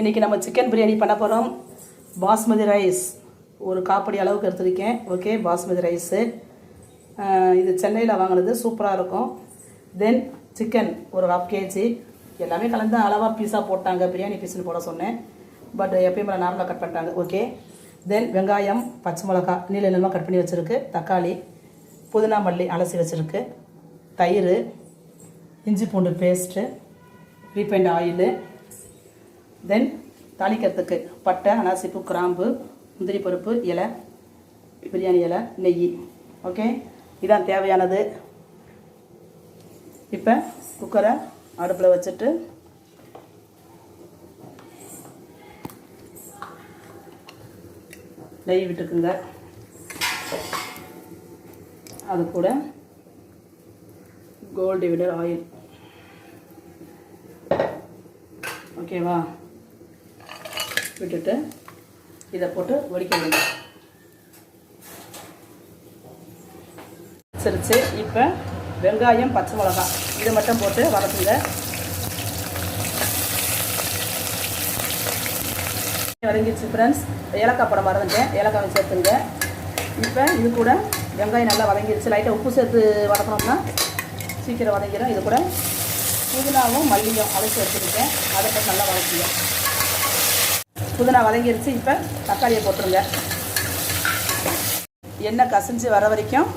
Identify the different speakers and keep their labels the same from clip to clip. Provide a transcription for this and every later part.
Speaker 1: இன்றைக்கி நம்ம சிக்கன் பிரியாணி பண்ண போகிறோம் பாஸ்மதி ரைஸ். ஒரு காப்படி அளவுக்கு எடுத்திருக்கேன். Okay basmati rice. இது சென்னையில் வாங்கினது சூப்பராக இருக்கும். தென் சிக்கன் ஒரு ஹாஃப் கேஜி எல்லாமே கலந்து அளவாக பீஸாக போட்டாங்க. பிரியாணி பீஸ்னு போட சொன்னேன். பட் எப்பயும் நார்மலாக கட் பண்ணிட்டாங்க. ஓகே தென் வெங்காயம் பச்சை மிளகா நீள நிலமாக கட் பண்ணி வச்சுருக்கு. தக்காளி புதினா மல்லி அலசி வச்சுருக்கு. தயிர் இஞ்சி பூண்டு பேஸ்ட்டு ரீஃபைண்ட் ஆயிலு தென் தாளிக்கிறதுக்கு பட்டை அனாசிப்பு கிராம்பு முந்திரி பருப்பு இலை பிரியாணி இலை நெய். ஓகே இதான் தேவையானது. இப்போ குக்கரை அடுப்பில் வச்சுட்டு நெய் விட்டுக்குங்க. அது கூட கோல்டு விடர் ஆயில். ஓகேவா விட்டுட்டு இதை போட்டு வடிக்க வேண்டும். சரிச்சு இப்போ வெங்காயம் பச்சை மிளகா. இதை மட்டும் போட்டு வளர்த்துங்க வதங்கிடுச்சு ஃப்ரெண்ட்ஸ் ஏலக்காய் படம் மறந்துட்டேன். ஏலக்காய் சேர்த்துங்க. இப்போ இது கூட வெங்காயம் நல்லா வதங்கிடுச்சு. லைட்டாக உப்பு சேர்த்து வதக்கணும்னா சீக்கிரம் வதங்கிடும் இது கூட புதினாவும் மல்லியும் அழைச்சி வச்சுருக்கேன். அதை நல்லா வதக்கிடும் புதினா வதங்கிருச்சு இப்போ தக்காளியை போட்டுருங்க. எண்ணெய் கசிஞ்சு வர வரைக்கும்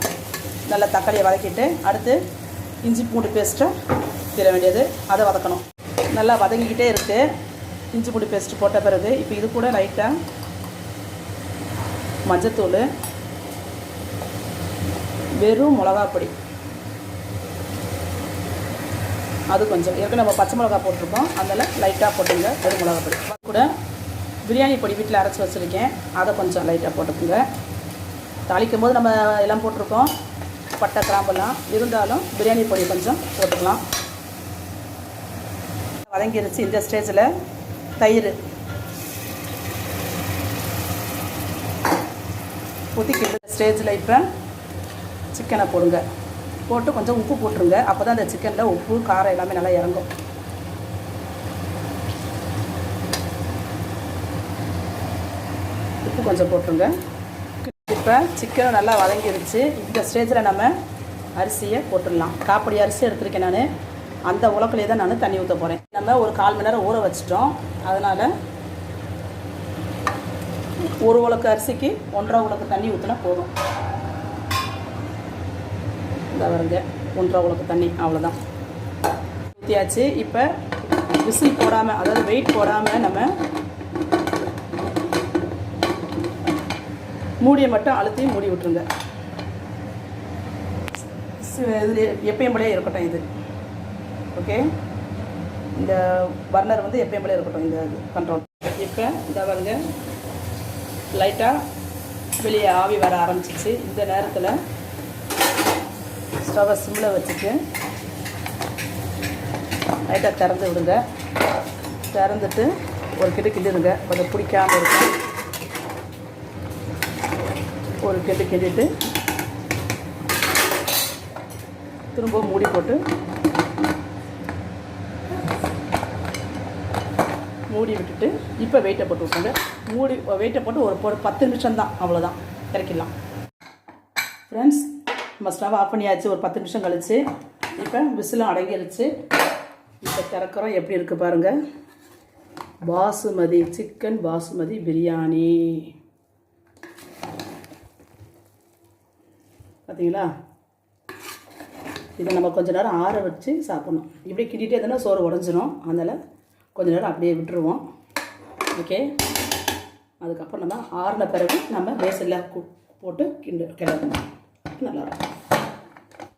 Speaker 1: நல்லா தக்காளியை வதக்கிட்டு அடுத்து இஞ்சி பூண்டு பேஸ்ட்டை தீர வேண்டியது. அதை வதக்கணும். நல்லா வதங்கிக்கிட்டே இருக்குது இஞ்சி பூண்டு பேஸ்ட்டு போட்ட பிறகு இப்போ இது கூட லைட்டாக மஞ்சத்தூள் வெறும் மிளகாப்பொடி அது கொஞ்சம் ஏற்கனவே நம்ம பச்சை மிளகா போட்டிருக்கோம். அதில் லைட்டாக போட்டுங்க வெறும் மிளகாப்பொடி அது கூட பிரியாணி பொடி வீட்டில் அரைச்சி வச்சுருக்கேன். அதை கொஞ்சம் லைட்டாக போட்டுக்கோங்க. தாளிக்கும் போது நம்ம எல்லாம் போட்டிருக்கோம். பட்டை கிராம்பெல்லாம். இருந்தாலும் பிரியாணி பொடி கொஞ்சம் போட்டுக்கலாம். வதங்கிருச்சு இந்த ஸ்டேஜில் தயிர். ஊற்றிக்கிட்டு ஸ்டேஜில் இப்போ சிக்கனை போடுங்க. போட்டு கொஞ்சம் உப்பு போட்டுருங்க. அப்போ தான் அந்த சிக்கனில் உப்பு காரம் எல்லாமே நல்லா இறங்கும். உப்பு கொஞ்சம் போட்டுருங்க. இப்போ சிக்கனும் நல்லா வதங்கிருச்சு. இந்த ஸ்டேஜில் நம்ம அரிசியை போட்டுடலாம். காப்படி அரிசி எடுத்திருக்கேன் நான். அந்த உலக்கிலே தான் நான் தண்ணி ஊற்ற போகிறேன் நம்ம ஒரு கால் மணி நேரம் ஊற வச்சிட்டோம். அதனால் ஒரு உலக்கு அரிசிக்கு ஒன்றரை உலக்கு தண்ணி ஊற்றினா போதும். இந்த வருங்க ஒன்றரை உலக்கு தண்ணி. அவ்வளோதான் ஊற்றியாச்சு இப்போ விசில் போடாமல் அதாவது வெயிட் போடாமல் நம்ம மூடியை மட்டும் அழுத்தி மூடி விட்டுருங்க. இது எப்பயும் போலே இருக்கட்டும் இது. ஓகே இந்த பர்னர் வந்து எப்பயும் போலே இருக்கட்டும் இந்த கண்ட்ரோல் இப்போ இந்த வந்து லைட்டாக வெளியே ஆவி வர ஆரம்பிச்சிச்சு இந்த நேரத்தில் ஸ்டவ்வை சிம்மில் வச்சுட்டு லைட்டாக திறந்து விடுங்க. திறந்துட்டு ஒரு கிட்ட கிண்டிடுங்க கொஞ்சம் பிடிக்காமல் இருக்கும். ஒரு கெட்டு கெட்டிட்டு திரும்ப மூடி போட்டு மூடி விட்டுட்டு இப்போ வெயிட்டை போட்டு விட்டுருங்க மூடி வெயிட்டை போட்டு ஒரு ஒரு பத்து நிமிஷம் தான் அவ்வளோதான் இறக்கிடலாம். ஃப்ரெண்ட்ஸ் நம்ம ஸ்டவ் ஆஃப் பண்ணியாச்சு. ஒரு பத்து நிமிஷம் கழிச்சு இப்போ விசிலும் அடங்கிருச்சு. இப்போ திறக்கிறோம். எப்படி இருக்குது பாருங்கள் பாசுமதி சிக்கன் பாசுமதி பிரியாணி. பார்த்தீங்களா இதை நம்ம கொஞ்ச நேரம் ஆற வச்சு சாப்பிட்ணும். இப்படி கிண்டிகிட்டே இருந்தால் சோறு உடஞ்சிரும். அதனால் கொஞ்ச நேரம் அப்படியே விட்டுருவோம். ஓகே அதுக்கப்புறம் நம்ம ஆறின பிறகு நம்ம பேசலில் போட்டு கிண்டு கிளறணும் நல்லாயிருக்கும்